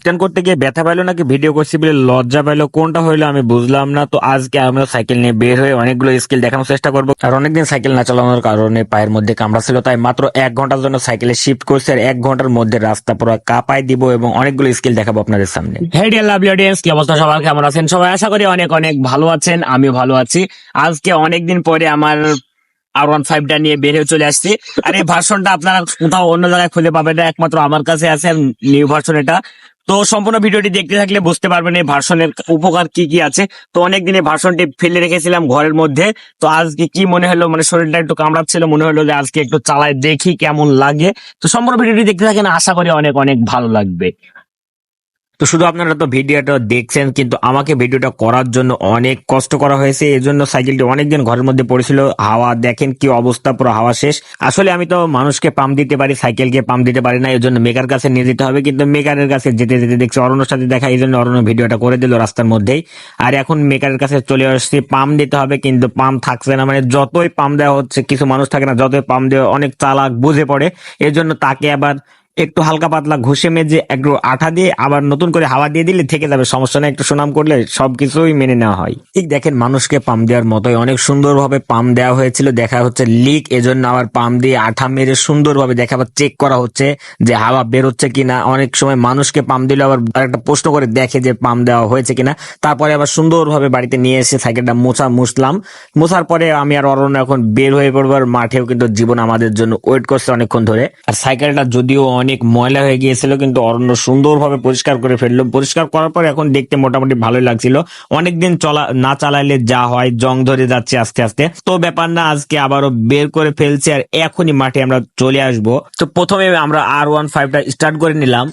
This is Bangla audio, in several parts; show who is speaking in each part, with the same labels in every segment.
Speaker 1: স্ট্যান্ড করতে গিয়ে ব্যথা পাইলো নাকি ভিডিও করছি বলে লজ্জা পাইলো? কোনটা হইল আমি বুঝলাম না। তো আজকে আমরা সাইকেল নিয়ে বের হয়ে অনেকগুলো স্কিল দেখানোর চেষ্টা করব। আর অনেকদিন সাইকেল না চালানোর কারণে পায়ের মধ্যে কামড়া ছিল, তাই মাত্র এক ঘণ্টার জন্য সাইকেলে শিফট করছি আর এক ঘণ্টার মধ্যে রাস্তা পুরো কাপাই দিব এবং অনেকগুলো স্কিল দেখাবো আপনাদের সামনে।
Speaker 2: কি অবস্থা সবার? কেমন আছেন সবাই? আশা করি অনেক অনেক ভালো আছেন, আমিও ভালো আছি। আজকে অনেকদিন পরে আমার আর ওয়ান ফাইভটা নিয়ে বের হয়ে চলে আসছি। আর এই ভার্সনটা আপনারা কোথাও অন্য জায়গায় খুঁজে পাবেন না, একমাত্র আমার কাছে আছে, নিউ ভার্সন এটা। তো সম্পূর্ণ ভিডিওটি দেখতে থাকলে বুঝতে পারবেন এই ভার্সনের উপকার কি কি আছে। তো অনেকদিন এই ভার্সনটি ফেলে রেখেছিলাম ঘরের মধ্যে। তো আজকে কি মনে হলো? মানে শরীরটা একটু কামড়াচ্ছিল, মনে হলো যে আজকে একটু চালায় দেখি কেমন লাগে। তো সম্পূর্ণ ভিডিওটি দেখতে থাকেন, আশা করি অনেক অনেক ভালো লাগবে।
Speaker 1: তো শুধু আপনারা তো ভিডিওটা দেখছেন, কিন্তু আমাকে ভিডিওটা করার জন্য অনেক কষ্ট করা হয়েছে। এই জন্য সাইকেলটি অনেকদিন ঘরের মধ্যে পড়েছিল। হাওয়া, দেখেন কি অবস্থা, পুরো হাওয়া শেষ। আসলে আমি তো মানুষকে পাম্প দিতে পারি, সাইকেলকে পাম্প দিতে পারি না এই জন্য মেকার কাছে নিয়ে যেতে হবে। কিন্তু মেকারের কাছে যেতে যেতে দেখছি অরণ্যর সাথে দেখা এই জন্য অরণ্য ভিডিওটা করে দিল রাস্তার মধ্যেই। আর এখন মেকারের কাছে চলে আসছি, পাম্প দিতে হবে, কিন্তু পাম্প থাকছে না। মানে যতই পাম্প দেওয়া হচ্ছে, কিছু মানুষ থাকে না, যতই পাম্প দেওয়া, অনেক চালাক বুঝে পড়ে। এই জন্য তাকে আবার একটু হালকা পাতলা ঘষে মেজে একটু আঠা দিয়ে আবার নতুন করে হাওয়া দিয়ে দিলে থেকে যাবে, সমস্যা নেই, একটু সুনাম করলে সবকিছুই মেনে নেওয়া হয়। ঠিক দেখেন, মানুষকে পাম দেওয়ার মতোই অনেক সুন্দরভাবে পাম্প দেওয়া হয়েছিল, দেখা হচ্ছে লিক এজন্য আবার পাম্প দিয়ে আঠা মেরে সুন্দরভাবে দেখা আবার চেক করা হচ্ছে যে হাওয়া বেরোচ্ছে কিনা। অনেক সময় মানুষকে পাম দিলে আবার একটা প্রশ্ন করে দেখে যে পাম্প দেওয়া হয়েছে কিনা। তারপরে আবার সুন্দরভাবে বাড়িতে নিয়ে এসে সাইকেলটা মোছা মুছলাম। মোছার পরে আমি আর অরণ্য এখন বের হয়ে পড়ব আর মাঠেও কিন্তু জীবন আমাদের জন্য ওয়েট করছে অনেকক্ষণ ধরে। আর সাইকেলটা যদিও অনেক ময়লা হয়ে গিয়েছিল, কিন্তু অরণ্য সুন্দরভাবে পরিষ্কার করে ফেলল। পরিষ্কার করার পর এখন দেখতে মোটামুটি ভালোই লাগছিল। অনেকদিন চলা, না চালাইলে যা হয়, জং ধরে যাচ্ছে আস্তে আস্তে। তো ব্যাপার না, আজকে আবারও বের করে ফেলছে আর এখনই মাঠে আমরা চলে আসব। তো প্রথমে আমরা আর ওয়ান ফাইভটা স্টার্ট করে নিলাম।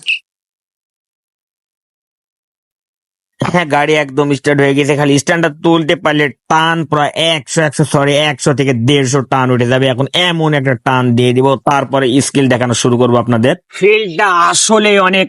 Speaker 1: হ্যাঁ গাড়ি একদম স্টার্ট হয়ে গেছে। খালি স্ট্যান্ডটা তুলতে পারলে টান প্রায় একশো একশো সরি একশো থেকে দেড়শো টান উঠে যাবে। এখন এমন একটা টান দিয়ে দিব। তারপরে স্কিল দেখানো শুরু করব আপনাদের।
Speaker 2: ফিল্ডটা আসলে অনেক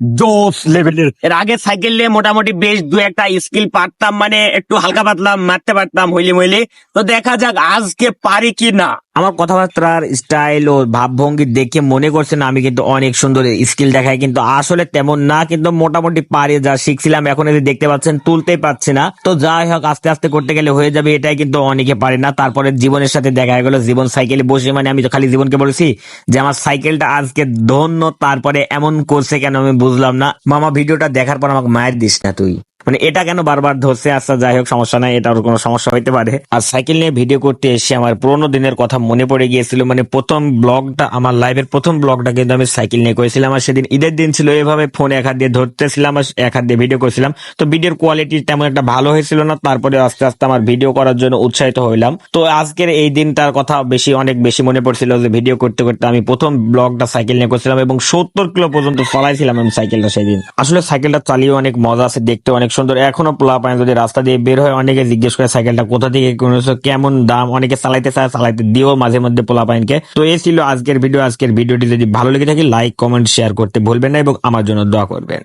Speaker 2: জোস লেভেলের এর আগে সাইকেল নিয়ে মোটামুটি বেশ দু একটা স্কিল পারতাম মানে একটু হালকা পাতলাম, মারতে পারতাম হইলি মইলি তো দেখা যাক আজকে পারি কি না।
Speaker 1: আমার কথাবার্তার স্টাইল ও ভাবভঙ্গি দেখে মনে করছেন আমি কিন্তু অনেক সুন্দর স্কিল দেখাই কিন্তু আসলে তেমন না, কিন্তু মোটামুটি পারি যা শিখছিলাম, এখন এই দেখতে পাচ্ছেন, তুলতেই পারছি না। তো যাই হোক, আস্তে আস্তে করতে গেলে হয়ে যাবে, এটাই কিন্তু অনেকে পারে না। তারপরে জীবনের সাথে দেখা গেল, জীবন সাইকেলে বসে মানে আমি খালি জীবনকে বলেছি যে আমার সাইকেলটা আজকে ধন্য, তারপরে এমন করছে কেন আমি বুঝলাম না। মামা, ভিডিওটা দেখার পর আমাকে মায়ের দিস না তুই। মানে এটা কেন বারবার ধরছে? আচ্ছা যাই হোক, সমস্যা নাই, এটার কোনো সমস্যা হইতে পারে। আর সাইকেল নিয়ে ভিডিও করতে এসে আমার পুরোনো দিনের কথা মনে পড়ে গিয়েছিল। মানে প্রথম ব্লগটা, আমার লাইভের প্রথম ব্লগটা কিন্তু আমি সাইকেল নিয়ে করেছিলাম। আর সেদিন ঈদের দিন ছিল, এভাবে ফোন এক হাত দিয়ে ধরতেছিলাম, আর এক হাত দিয়ে ভিডিও করছিলাম। তো ভিডিওর কোয়ালিটি তেমন একটা ভালো হয়েছিল না, তারপরে আস্তে আস্তে আমার ভিডিও করার জন্য উৎসাহিত হইলাম। তো আজকের এই দিনটার কথা বেশি, অনেক বেশি মনে পড়ছিল যে ভিডিও করতে করতে আমি প্রথম ব্লগটা সাইকেল নিয়ে করছিলাম এবং সত্তর কিলো পর্যন্ত চালাইছিলাম আমি সাইকেলটা সেদিন। আসলে সাইকেলটা চালিয়ে অনেক মজা আছে, দেখতে অনেক সুন্দর। এখনও পোলা পায় যদি রাস্তা দিয়ে বের হয়, অনেকে জিজ্ঞেস করে সাইকেলটা কোথা থেকে কেমন দাম? অনেকে চালাইতে চায়, চালাইতে দিও মাঝে মধ্যে পোলা পাইনকে তো এই ছিল আজকের ভিডিও। আজকের ভিডিওটি যদি ভালো লেগে থাকে লাইক কমেন্ট শেয়ার করতে ভুলবেন না এবং আমার জন্য দোয়া করবেন।